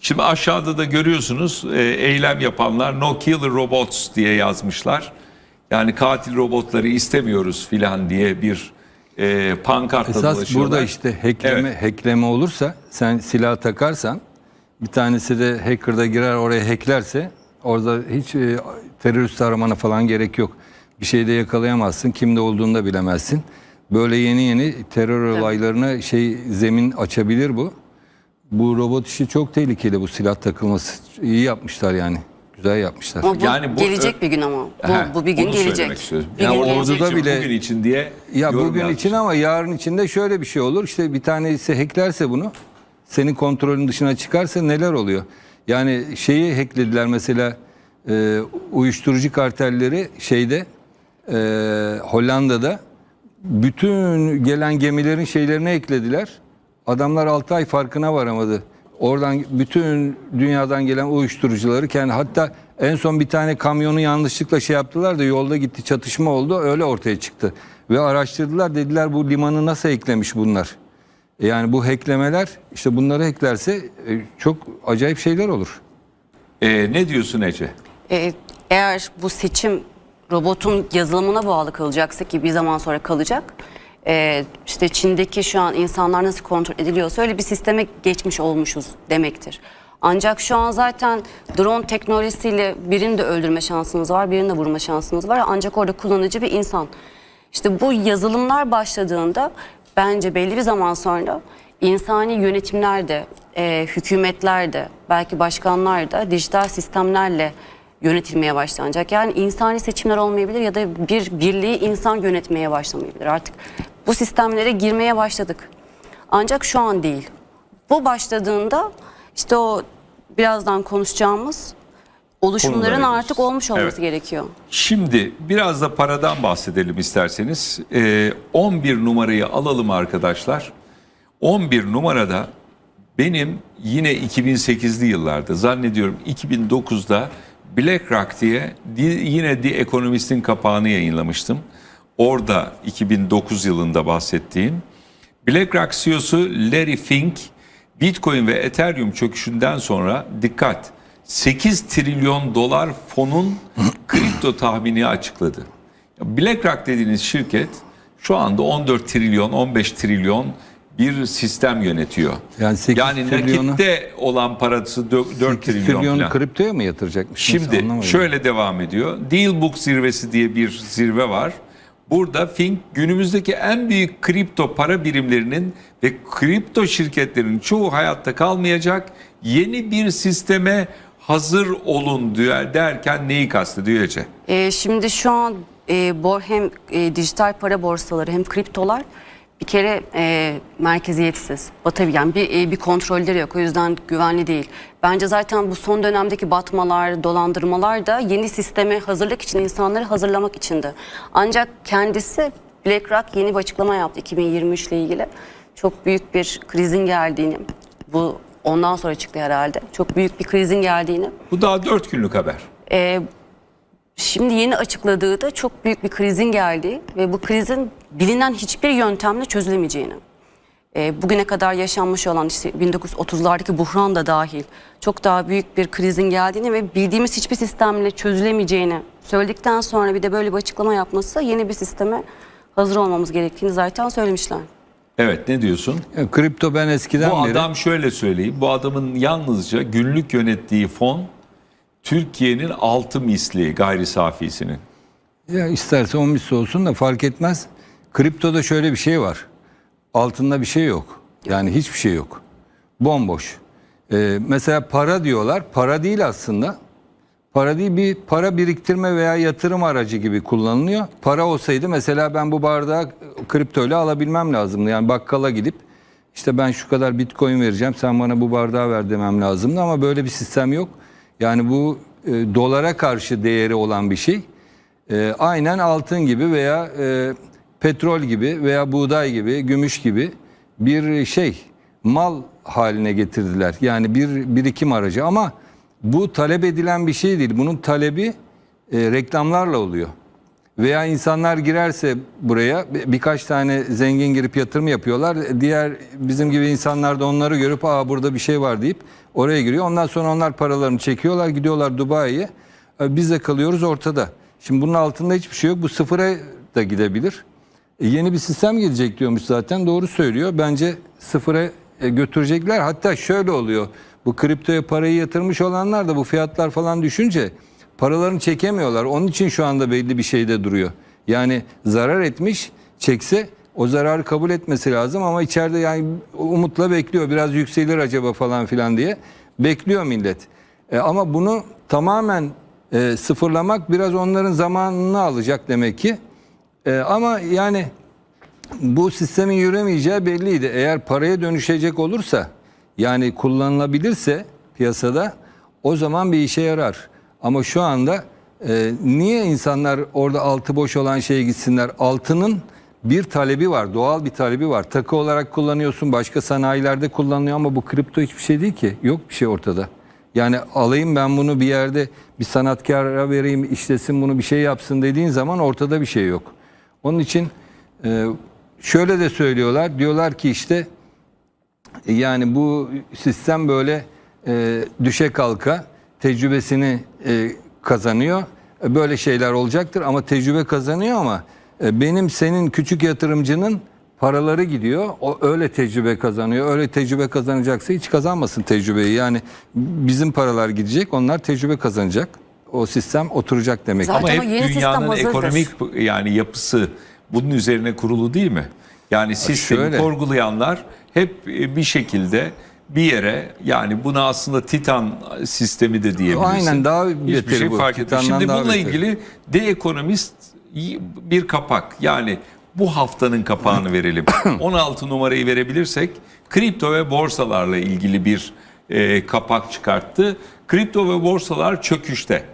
Şimdi aşağıda da görüyorsunuz e, eylem yapanlar no killer robots diye yazmışlar. Yani katil robotları istemiyoruz filan diye bir e, pankartla Esas dolaşıyorlar. burada işte hackleme, Evet. hackleme olursa sen silah takarsan bir tanesi de hacker'da girer oraya hacklerse orada hiç e, terörist aramana falan gerek yok. Bir şeyde yakalayamazsın. Kimde olduğunu da bilemezsin. Böyle yeni yeni terör olaylarına şey zemin açabilir bu. Bu robot işi çok tehlikeli bu silah takılması. İyi yapmışlar yani. Güzel yapmışlar. Ama bu Yani bu- gelecek bir gün ama. Bu, He, bu bir gün onu gelecek. istiyorum. Bir Ya gün orduda gelecek. orduda bile- bugün için diye Ya yorum bugün yazmış. için ama yarın için de şöyle bir şey olur. İşte bir tanesi hacklerse bunu senin kontrolün dışına çıkarsa neler oluyor? Yani şeyi hacklediler mesela e, uyuşturucu kartelleri şeyde e, Hollanda'da bütün gelen gemilerin şeylerini eklediler. Adamlar 6 ay farkına varamadı. Oradan bütün dünyadan gelen uyuşturucuları kendi hatta en son bir tane kamyonu yanlışlıkla şey yaptılar da yolda gitti çatışma oldu öyle ortaya çıktı. Ve araştırdılar dediler bu limanı nasıl eklemiş bunlar. Yani bu hacklemeler işte bunları hacklerse e, çok acayip şeyler olur. E, ne diyorsun Ece? Ee, eğer bu seçim robotun yazılımına bağlı kalacaksa ki bir zaman sonra kalacak. Ee, işte Çin'deki şu an insanlar nasıl kontrol ediliyorsa öyle bir sisteme geçmiş olmuşuz demektir. Ancak şu an zaten drone teknolojisiyle birini de öldürme şansınız var, birini de vurma şansınız var. Ancak orada kullanıcı bir insan. İşte bu yazılımlar başladığında bence belli bir zaman sonra insani yönetimler de, e, hükümetler de, belki başkanlar da dijital sistemlerle yönetilmeye başlanacak. Yani insani seçimler olmayabilir ya da bir birliği insan yönetmeye başlamayabilir. Artık bu sistemlere girmeye başladık. Ancak şu an değil. Bu başladığında işte o birazdan konuşacağımız oluşumların artık olmuş olması Evet. gerekiyor. Şimdi biraz da paradan bahsedelim isterseniz. Ee, 11 numarayı alalım arkadaşlar. 11 numarada benim yine 2008'li yıllarda zannediyorum 2009'da BlackRock diye di- yine The Economist'in kapağını yayınlamıştım. Orada 2009 yılında bahsettiğim BlackRock CEO'su Larry Fink Bitcoin ve Ethereum çöküşünden sonra dikkat 8 trilyon dolar fonun kripto tahmini açıkladı. BlackRock dediğiniz şirket şu anda 14 trilyon 15 trilyon bir sistem yönetiyor. Yani 8 yani trilyonu- nakitte olan parası 4 8 trilyon trilyonu falan. kriptoya mı yatıracakmış? Şimdi şöyle devam ediyor. Dealbook zirvesi diye bir zirve var. Burada Fink günümüzdeki en büyük kripto para birimlerinin ve kripto şirketlerinin çoğu hayatta kalmayacak. Yeni bir sisteme hazır olun diyor derken neyi kastediyor Ece? Ee, şimdi şu an e, bor hem e, dijital para borsaları hem kriptolar bir kere e, merkeziyetsiz. Batı yani bir e, bir kontrolleri yok. O yüzden güvenli değil. Bence zaten bu son dönemdeki batmalar, dolandırmalar da yeni sisteme hazırlık için insanları hazırlamak içindi. Ancak kendisi BlackRock yeni bir açıklama yaptı 2023 ile ilgili. Çok büyük bir krizin geldiğini, bu ondan sonra çıktı herhalde. Çok büyük bir krizin geldiğini Bu daha 4 günlük haber. ee, şimdi yeni açıkladığı da çok büyük bir krizin geldiği ve bu krizin bilinen hiçbir yöntemle çözülemeyeceğini. Ee, bugüne kadar yaşanmış olan işte 1930'lardaki buhran da dahil çok daha büyük bir krizin geldiğini ve bildiğimiz hiçbir sistemle çözülemeyeceğini söyledikten sonra bir de böyle bir açıklama yapması yeni bir sisteme hazır olmamız gerektiğini zaten söylemişler. Evet ne diyorsun? Ya, kripto ben eskiden Bu beri adam şöyle söyleyeyim. Bu adamın yalnızca günlük yönettiği fon Türkiye'nin altı misli gayri safisinin. Ya isterse 10 misli olsun da fark etmez. Kriptoda şöyle bir şey var. Altında bir şey yok. Yani hiçbir şey yok. Bomboş. Ee, mesela para diyorlar. Para değil aslında. Para değil bir para biriktirme veya yatırım aracı gibi kullanılıyor. Para olsaydı mesela ben bu bardağı kriptoyla alabilmem lazımdı. Yani bakkala gidip işte ben şu kadar bitcoin vereceğim sen bana bu bardağı ver demem lazımdı ama böyle bir sistem yok. Yani bu e, dolara karşı değeri olan bir şey. E, aynen altın gibi veya e, petrol gibi veya buğday gibi, gümüş gibi bir şey mal haline getirdiler. Yani bir birikim aracı ama bu talep edilen bir şey değil. Bunun talebi e, reklamlarla oluyor. Veya insanlar girerse buraya bir- birkaç tane zengin girip yatırım yapıyorlar. Diğer bizim gibi insanlar da onları görüp aa burada bir şey var deyip oraya giriyor. Ondan sonra onlar paralarını çekiyorlar gidiyorlar Dubai'ye. E, Biz de kalıyoruz ortada. Şimdi bunun altında hiçbir şey yok. Bu sıfıra da gidebilir. E, yeni bir sistem gelecek diyormuş zaten. Doğru söylüyor. Bence sıfıra e, götürecekler. Hatta şöyle oluyor. Bu kriptoya parayı yatırmış olanlar da bu fiyatlar falan düşünce paralarını çekemiyorlar. Onun için şu anda belli bir şeyde duruyor. Yani zarar etmiş, çekse o zararı kabul etmesi lazım ama içeride yani umutla bekliyor. Biraz yükselir acaba falan filan diye bekliyor millet. E, ama bunu tamamen e, sıfırlamak biraz onların zamanını alacak demek ki. E, ama yani bu sistemin yürümeyeceği belliydi. Eğer paraya dönüşecek olursa yani kullanılabilirse piyasada o zaman bir işe yarar. Ama şu anda e, niye insanlar orada altı boş olan şeye gitsinler? Altının bir talebi var, doğal bir talebi var. Takı olarak kullanıyorsun, başka sanayilerde kullanılıyor ama bu kripto hiçbir şey değil ki. Yok bir şey ortada. Yani alayım ben bunu bir yerde bir sanatkara vereyim, işlesin bunu bir şey yapsın dediğin zaman ortada bir şey yok. Onun için e, şöyle de söylüyorlar. Diyorlar ki işte e, yani bu sistem böyle e, düşe kalka tecrübesini e, kazanıyor. E, Böyle şeyler olacaktır ama tecrübe kazanıyor ama e, benim senin küçük yatırımcının paraları gidiyor. O öyle tecrübe kazanıyor. Öyle tecrübe kazanacaksa hiç kazanmasın tecrübeyi. Yani bizim paralar gidecek, onlar tecrübe kazanacak. O sistem oturacak demek. Zaten Ama hep yeni sistem dünyanın hazırdır. ekonomik yani yapısı bunun üzerine kurulu değil mi? Yani sistemi şöyle. sorgulayanlar hep e, bir şekilde bir yere yani buna aslında Titan sistemi de diyebilirsin. Aynen, daha Hiçbir şey bu. fark. Titan'dan Şimdi bununla beteri. ilgili The Economist bir kapak yani bu haftanın kapağını verelim. 16 numarayı verebilirsek kripto ve borsalarla ilgili bir e, kapak çıkarttı. Kripto ve borsalar çöküşte.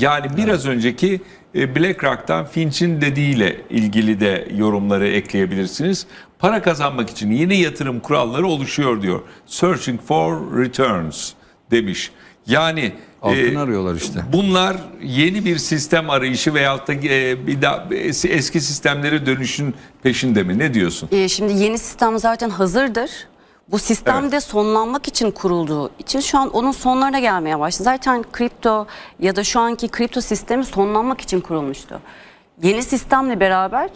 Yani biraz önceki e, BlackRock'tan Finch'in dediğiyle ilgili de yorumları ekleyebilirsiniz. Para kazanmak için yeni yatırım kuralları oluşuyor diyor. Searching for returns demiş. Yani Altın e, arıyorlar işte. Bunlar yeni bir sistem arayışı veyahut da e, bir daha es- eski sistemlere dönüşün peşinde mi? Ne diyorsun? Ee, şimdi yeni sistem zaten hazırdır. Bu sistem Evet. de sonlanmak için kurulduğu için şu an onun sonlarına gelmeye başladı. Zaten kripto ya da şu anki kripto sistemi sonlanmak için kurulmuştu. Yeni sistemle beraber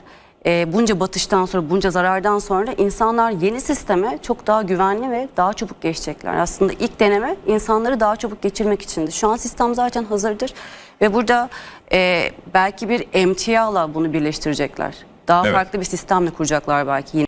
e, bunca batıştan sonra, bunca zarardan sonra insanlar yeni sisteme çok daha güvenli ve daha çabuk geçecekler. Aslında ilk deneme insanları daha çabuk geçirmek içindi. Şu an sistem zaten hazırdır ve burada e, belki bir emtiala bunu birleştirecekler. Daha Evet. farklı bir sistemle kuracaklar belki yeni